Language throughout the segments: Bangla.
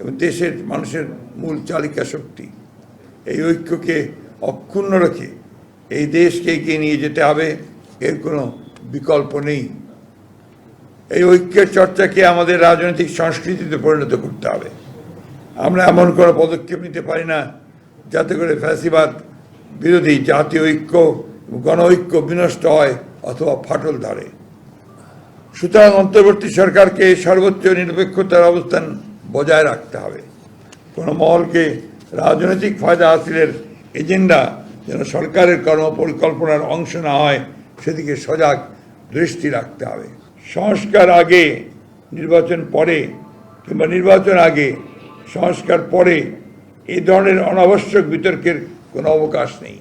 এবং দেশের মানুষের মূল চালিকা শক্তি। এই ঐক্যকে অক্ষুণ্ণ রেখে এই দেশকে এগিয়ে নিয়ে যেতে হবে, এর কোনো বিকল্প নেই। এই ঐক্যের চর্চাকে আমাদের রাজনৈতিক সংস্কৃতিতে পরিণত করতে হবে। আমরা এমন কোনো পদক্ষেপ নিতে পারি না, যাতে করে ফ্যাসিবাদ, বিরোধী জাতীয় ঐক্য গণ ঐক্য বিনষ্ট হয় অথবা ফাটল ধরে। সুতরাং অন্তর্বর্তী সরকারকে সর্বোচ্চ নিরপেক্ষতার অবস্থান বজায় রাখতে হবে। কোনো মহলকে রাজনৈতিক ফায়দা হাসিলের এজেন্ডা যেন সরকারের কর্মপরিকল্পনার অংশ না হয়, সেদিকে সজাগ দৃষ্টি রাখতে হবে। সংস্কার আগে, নির্বাচন পরে কিংবা নির্বাচন আগে, সংস্কার পরে এই ধরনের অনাবশ্যক বিতর্কের কোনো অবকাশ নেই।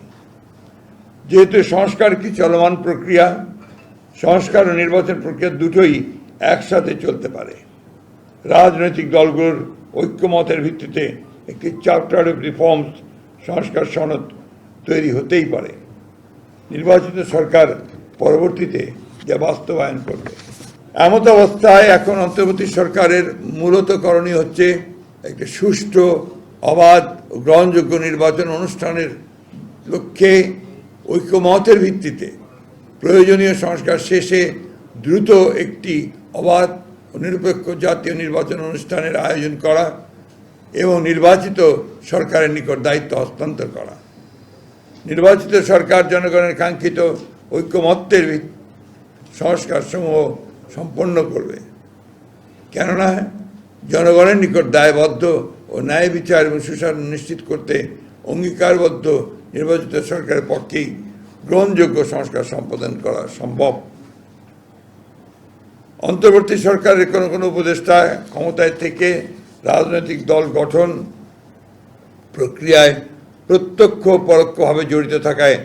যেহেতু সংস্কার কি চলমান প্রক্রিয়া, সংস্কার ও নির্বাচন প্রক্রিয়া দুটোই একসাথে চলতে পারে। রাজনৈতিক দলগুলোর ঐক্যমতের ভিত্তিতে একটি চার্টার অফ রিফর্মস সংস্কার সনদ তৈরি হতেই পারে। নির্বাচিত সরকার পরবর্তীতে যা বাস্তবায়ন করবে। এমত অবস্থায় এখন অন্তর্বর্তী সরকারের মূলত করণীয় হচ্ছে একটি সুষ্ঠু, অবাধ ও গ্রহণযোগ্য নির্বাচন অনুষ্ঠানের লক্ষ্যে ঐক্যমতের ভিত্তিতে প্রয়োজনীয় সংস্কার শেষে দ্রুত একটি অবাধ নিরপেক্ষ জাতীয় নির্বাচন অনুষ্ঠানের আয়োজন করা এবং নির্বাচিত সরকারের নিকট দায়িত্ব হস্তান্তর করা। নির্বাচিত সরকার জনগণের কাঙ্ক্ষিত ঐক্যমত্যের সংস্কারসমূহ সম্পন্ন করবে। কেননা জনগণের নিকট দায়বদ্ধ ও ন্যায় বিচার এবং সুশাসন নিশ্চিত করতে অঙ্গীকারবদ্ধ নির্বাচিত সরকারের পক্ষেই গ্রহণযোগ্য সংস্কার সম্পাদন করা সম্ভব। অন্তর্বর্তী সরকারের কোনো কোনো উপদেষ্টা ক্ষমতায় থেকে রাজনৈতিক দল গঠন প্রক্রিয়ায় প্রত্যক্ষ পরোক্ষভাবে জড়িত থাকায়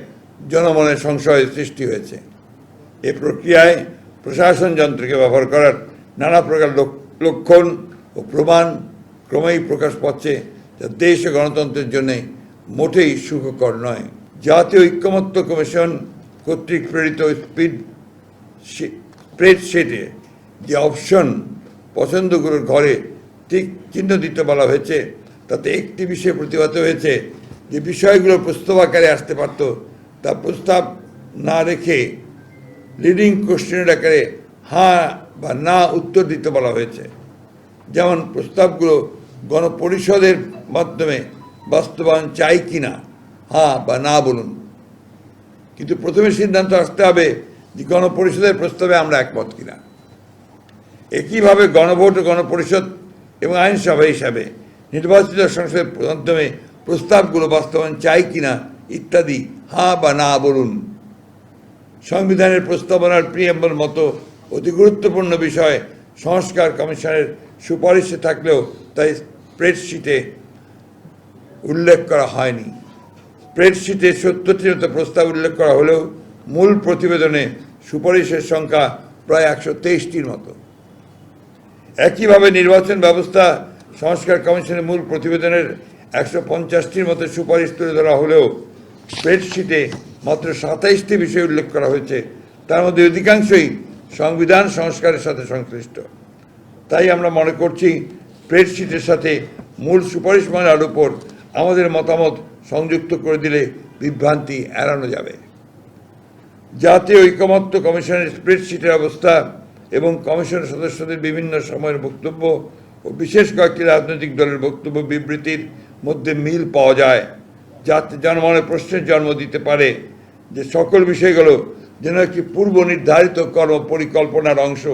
জনমনের সংশয়ের সৃষ্টি হয়েছে। এ প্রক্রিয়ায় প্রশাসন যন্ত্রকে ব্যবহার করার নানা প্রকার লক- লক্ষণ ও প্রমাণ ক্রমেই প্রকাশ পাচ্ছে যা দেশ ও গণতন্ত্রের জন্য মোটেই সুখকর নয়। জাতীয় ঐক্যমত্য কমিশন কর্তৃক প্রেরিত স্পিড স্প্রেডশিটে যে অপশন পছন্দগুলোর ঘরে ঠিক চিহ্ন দিতে বলা হয়েছে। তাতে একটি বিষয়ে প্রতিবাদ হয়েছে। যে বিষয়গুলো প্রস্তাব আকারে আসতে পারত, তা প্রস্তাব না রেখে লিডিং কোশ্চেনের আকারে হ্যাঁ বা না উত্তর দিতে বলা হয়েছে। যেমন প্রস্তাবগুলো গণপরিষদের মাধ্যমে বাস্তবায়ন চাই কি না হ্যাঁ বা না বলুন। কিন্তু প্রথমে সিদ্ধান্ত আসতে হবে যে গণপরিষদের প্রস্তাবে আমরা একমত কিনা। একইভাবে গণভোট গণপরিষদ এবং আইনসভা হিসাবে নির্বাচিত সংসদের মাধ্যমে প্রস্তাবগুলো বাস্তবায়ন চাই কিনা ইত্যাদি হ্যাঁ বা না বলুন। সংবিধানের প্রস্তাবনার প্রিয়াম্বল মতো অতি গুরুত্বপূর্ণ বিষয় সংস্কার কমিশনের সুপারিশে থাকলেও তাই স্প্রেডশিটে উল্লেখ করা হয়নি। স্প্রেডশিটে সত্তরটির মতো প্রস্তাব উল্লেখ করা হলেও মূল প্রতিবেদনে সুপারিশের সংখ্যা প্রায় একশো তেইশটির মতো। একইভাবে নির্বাচন ব্যবস্থা সংস্কার কমিশনের মূল প্রতিবেদনের একশো পঞ্চাশটির মতো সুপারিশ তুলে ধরা হলেও স্প্রেডশিটে মাত্র সাতাইশটি বিষয় উল্লেখ করা হয়েছে। তার মধ্যে অধিকাংশই সংবিধান সংস্কারের সাথে সংশ্লিষ্ট। তাই আমরা মনে করছি স্প্রেডশিটের সাথে মূল সুপারিশমালার উপর আমাদের মতামত সংযুক্ত করে দিলে বিভ্রান্তি এড়ানো যাবে। জাতীয় ঐকমত্য কমিশনের স্প্রেডশিটের অবস্থা এবং কমিশনের সদস্যদের বিভিন্ন সময়ের বক্তব্য ও বিশেষ কয়েকটি রাজনৈতিক দলের বক্তব্য বিবৃতির মধ্যে মিল পাওয়া যায় যাতে জনমনের প্রশ্নের জন্ম দিতে পারে যে সকল বিষয়গুলো যেন একটি পূর্ব নির্ধারিত কর্ম পরিকল্পনার অংশ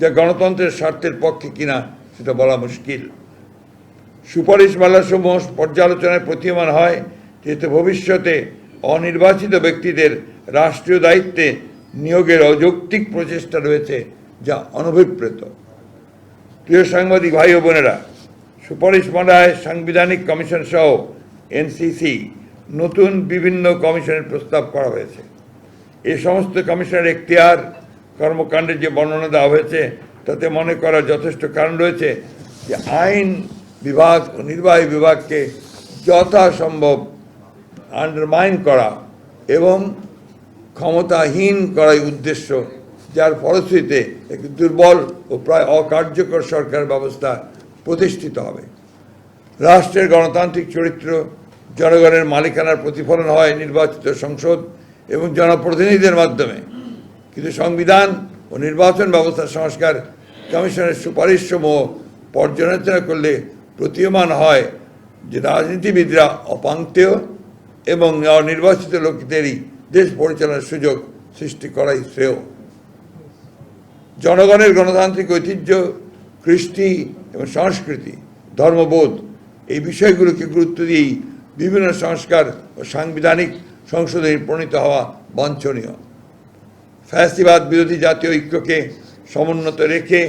যা গণতন্ত্রের স্বার্থের পক্ষে কিনা সেটা বলা মুশকিল। সুপারিশ সুপারিশমালাসমূহ পর্যালোচনায় প্রতীয়মান হয় যেহেতু ভবিষ্যতে অনির্বাচিত ব্যক্তিদের রাষ্ট্রীয় দায়িত্বে নিয়োগের অযৌক্তিক প্রচেষ্টা রয়েছে যা অনভিপ্রেত। প্রিয় সাংবাদিক ভাই ও বোনেরা সুপারিশমালায় সাংবিধানিক কমিশন সহ এনসিসি নতুন বিভিন্ন কমিশনের প্রস্তাব করা হয়েছে। এই সমস্ত কমিশনের এখতিয়ার, কর্মকাণ্ডের যে বর্ণনা দেওয়া হয়েছে, তাতে মনে করার যথেষ্ট কারণ রয়েছে যে আইন বিভাগ ও নির্বাহী বিভাগকে যথাসম্ভব আন্ডারমাইন করা এবং ক্ষমতাহীন করাই উদ্দেশ্য যার ফলশ্রুতিতে একটি দুর্বল ও প্রায় অকার্যকর সরকার ব্যবস্থা প্রতিষ্ঠিত হবে। রাষ্ট্রের গণতান্ত্রিক চরিত্র, জনগণের মালিকানার প্রতিফলন হয় নির্বাচিত সংসদ এবং জনপ্রতিনিধিদের মাধ্যমে। কিন্তু সংবিধান ও নির্বাচন ব্যবস্থা সংস্কার কমিশনের সুপারিশসমূহ পর্যালোচনা করলে প্রতীয়মান হয় যে রাজনীতিবিদরা অপাঙ্ক্তেয় এবং নির্বাচিত লোকদেরই দেশ পরিচালনার সুযোগ সৃষ্টি করাই শ্রেয়। জনগণের গণতান্ত্রিক ঐতিহ্য, কৃষ্টি এবং সংস্কৃতি, ধর্মবোধ, এই বিষয়গুলোকে গুরুত্ব দিয়েই বিভিন্ন সংস্কার ও সাংবিধানিক সংসদে প্রণীত হওয়া বাঞ্ছনীয়। ফ্যাসিবাদ বিরোধী জাতীয় ঐক্যকে সমুন্নত রেখে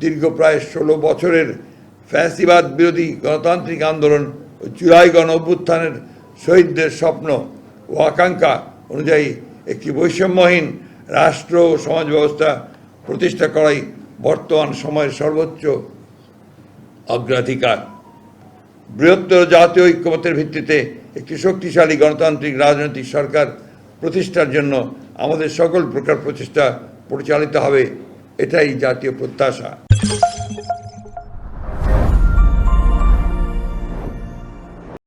দীর্ঘ প্রায় ষোলো বছরের ফ্যাসিবাদ বিরোধী গণতান্ত্রিক আন্দোলন ও জুলাই গণ অভ্যুত্থানের শহীদদের স্বপ্ন ও আকাঙ্ক্ষা অনুযায়ী একটি বৈষম্যহীন রাষ্ট্র ও সমাজ ব্যবস্থা প্রতিষ্ঠা করাই বর্তমান সময়ের সর্বোচ্চ অগ্রাধিকার। বৃহত্তর জাতীয় ঐক্যমতের ভিত্তিতে একটি শক্তিশালী গণতান্ত্রিক রাজনৈতিক সরকার প্রতিষ্ঠার জন্য আমাদের সকল প্রকার প্রচেষ্টা পরিচালিত হবে, এটাই জাতীয় প্রত্যাশা।